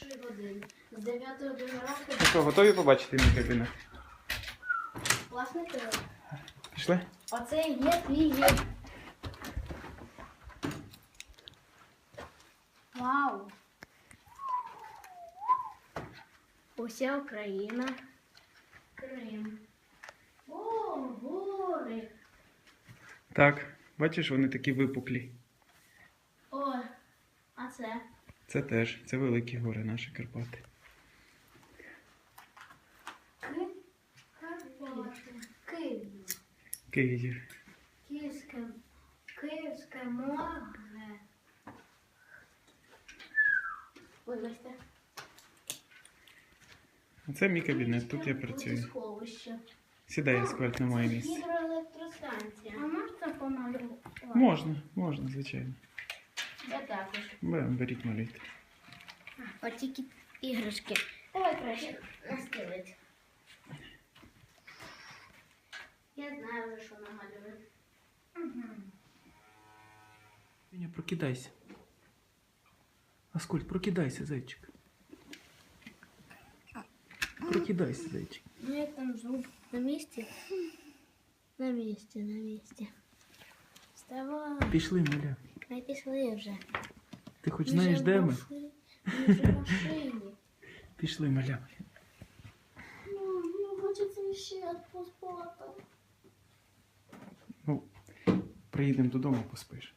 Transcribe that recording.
першої години. З 9 до ранку Ну що, готові побачити мій кабінет? класний телефон. Пішли? Оце і є твій є. Вау! Уся Україна. Крим. О, гори. Так, бачиш, вони такі випуклі. О, а це? Це теж, це великі гори наші Карпати. Ки... Карпати. Київ. Київ. Київське, Київське море. Вибачте. Це мій кабінет, тут я працюю. Сховище. Сідай, Аскольд, на моє місце. Гідроелектростанція. А можна помалювати? Можна, можна, звичайно. Я також. Берем, беріть малюйте. От тільки іграшки. Давай краще настелить. Я знаю вже, що намалюю. Віня, прокидайся. Аскольд, прокидайся, зайчик. Прокидайся, зайчик. Ну, як там звук? На місці? На місці, на місці. Вставай. Пішли, маля. Пішли вже. Ти хоч знаєш, де ми? Ми вже в машині. Пішли, маля. Ну, мені хочеться ще поспати. Ну, приїдемо додому, поспиш.